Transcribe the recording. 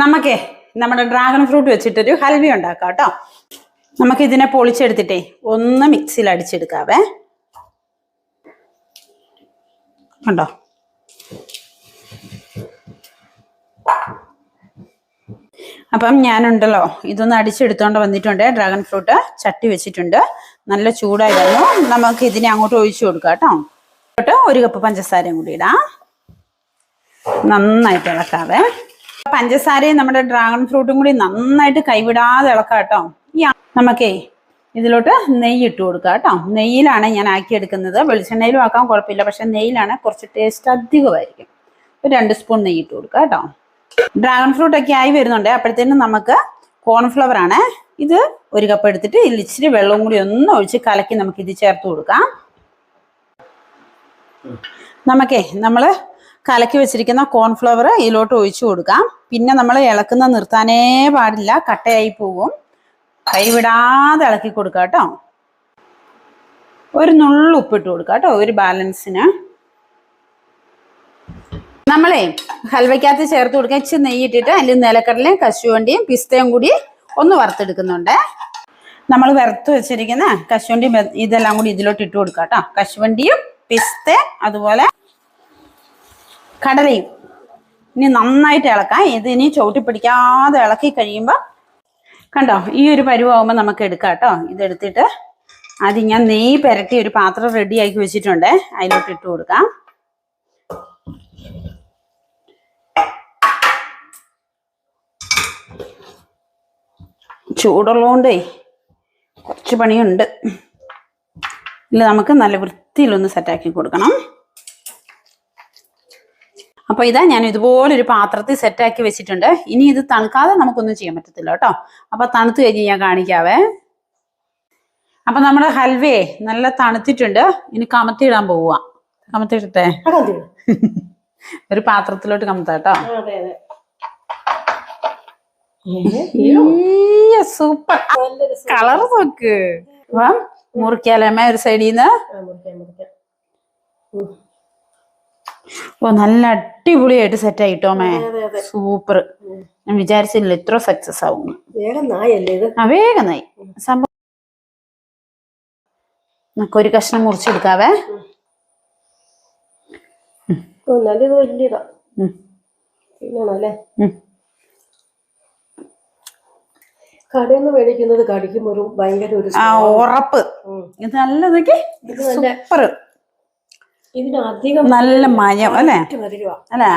നമുക്കേ നമ്മുടെ dragon fruit വെച്ചിട്ടൊരു ഹൽവി ഉണ്ടാക്കാം കേട്ടോ. നമുക്ക് ഇതിനെ പൊളിച്ചെടുത്തിട്ടേ ഒന്ന് മിക്സിയിൽ അടിച്ചെടുക്കാവേ. കണ്ടോ? അപ്പം ഞാനുണ്ടല്ലോ ഇതൊന്ന് അടിച്ചെടുത്തോണ്ട് വന്നിട്ടുണ്ട്. ഡ്രാഗൺ ഫ്രൂട്ട് ചട്ടി വെച്ചിട്ടുണ്ട്. നല്ല ചൂടായി വന്നു നമുക്ക് ഇതിനെ അങ്ങോട്ട് ഒഴിച്ചു കൊടുക്കാം കേട്ടോ. ഒരു കപ്പ് പഞ്ചസാരയും കൂടി ഇടാം. നന്നായിട്ട് ഇളക്കാവേ. പഞ്ചസാരയും നമ്മുടെ ഡ്രാഗൺ ഫ്രൂട്ടും കൂടി നന്നായിട്ട് കൈവിടാതെ ഇളക്കാം കേട്ടോ. നമുക്കേ ഇതിലോട്ട് നെയ്യ് ഇട്ട് കൊടുക്കാം കേട്ടോ. നെയ്യിലാണ് ഞാൻ ആക്കി എടുക്കുന്നത്. വെളിച്ചെണ്ണയിലും ആക്കാൻ കുഴപ്പമില്ല. പക്ഷെ നെയ്യിലാണ് കുറച്ച് ടേസ്റ്റ് അധികമായിരിക്കും. ഒരു രണ്ട് സ്പൂൺ നെയ്യ് ഇട്ട് കൊടുക്കാം കേട്ടോ. ഡ്രാഗൺ ഫ്രൂട്ട് ഒക്കെ ആയി വരുന്നുണ്ട്. അപ്പോഴത്തേനും നമുക്ക് കോൺഫ്ലവർ ആണ്. ഇത് ഒരു കപ്പ് എടുത്തിട്ട് ഇതിൽ ഇച്ചിരി വെള്ളവും കൂടി ഒന്ന് ഒഴിച്ച് കലക്കി നമുക്ക് ഇത് ചേർത്ത് കൊടുക്കാം. നമുക്കേ നമ്മൾ കലക്കി വെച്ചിരിക്കുന്ന കോൺഫ്ലവർ ഇതിലോട്ട് ഒഴിച്ചു കൊടുക്കാം. പിന്നെ നമ്മൾ ഇളക്കുന്ന നിർത്താനേ പാടില്ല. കട്ടയായി പോകും. കൈവിടാതെ ഇളക്കി കൊടുക്കാം കേട്ടോ. ഒരു നുള്ളു ഉപ്പിട്ട് കൊടുക്കാം കേട്ടോ ഒരു ബാലൻസിന്. നമ്മളെ ഹൽവയ്ക്കകത്ത് ചേർത്ത് കൊടുക്കാൻ ഇച്ചിരി നെയ്യിട്ടിട്ട് അതിൽ നിലക്കടലയും കശുവണ്ടിയും പിസ്തയും കൂടി ഒന്ന് വറുത്തെടുക്കുന്നുണ്ട്. നമ്മൾ വറുത്ത് വെച്ചിരിക്കുന്ന കശുവണ്ടിയും ഇതെല്ലാം കൂടി ഇതിലോട്ട് ഇട്ട് കൊടുക്കാം കേട്ടോ. കശുവണ്ടിയും പിസ്ത അതുപോലെ കടലയും. ഇനി നന്നായിട്ട് ഇളക്കാം. ഇത് ഇനി ചവിട്ടി പിടിക്കാതെ ഇളക്കി കഴിയുമ്പോൾ കണ്ടോ ഈ ഒരു പരുവാകുമ്പോൾ നമുക്ക് എടുക്കാം കേട്ടോ. ഇതെടുത്തിട്ട് ആദ്യം ഞാൻ നെയ്യ് പുരട്ടി ഒരു പാത്രം റെഡിയാക്കി വെച്ചിട്ടുണ്ട്. അതിലോട്ട് ഇട്ട് കൊടുക്കാം. ചൂടുള്ളതുകൊണ്ടേ കുറച്ച് പണിയുണ്ട്. ഇല്ല നമുക്ക് നല്ല വൃത്തിയിലൊന്ന് സെറ്റാക്കി കൊടുക്കണം. അപ്പൊ ഇതാ ഞാൻ ഇതുപോലെ ഒരു പാത്രത്തിൽ സെറ്റാക്കി വെച്ചിട്ടുണ്ട്. ഇനി ഇത് തണുക്കാതെ നമുക്കൊന്നും ചെയ്യാൻ പറ്റത്തില്ല കേട്ടോ. അപ്പോൾ തണുത്ത് കഴിഞ്ഞ് ഞാൻ കാണിക്കാവേ. അപ്പൊ നമ്മുടെ ഹൽവേ നല്ല തണുത്തിട്ടുണ്ട്. ഇനി കമത്തിയിടാൻ പോവുക കമത്തിയിട്ടെ അതെ ഒരു പാത്രത്തിലോട്ട് കമത്ത കേട്ടോ. അതെ അതെ. സൂപ്പർ. കളർ നോക്ക്. അപ്പം മുറിക്കാലമ്മ ഒരു സൈഡിൽ നിന്ന്. ഓ നല്ല അടിപൊളിയായിട്ട് സെറ്റ് ആയിട്ടോമേ അതെ അതെ സൂപ്പർ ഞാൻ വിചാരിച്ചില്ല ഇത്ര സക്സസ് ആവും വേഗം ആ വേഗമായി സംഭവം നമുക്ക് ഒരു കഷ്ണം മുറിച്ചെടുക്കാവേ. കടയിൽ നിന്ന് മേടിക്കുന്നത് കടിക്കുമ്പോ ഒരു ഭയങ്കര ഒരു ഉറപ്പ്. ഇത് നല്ലതൊക്കെ സൂപ്പർ ഇതിന് അധികം നല്ല മയം അല്ലേ? അല്ലേ?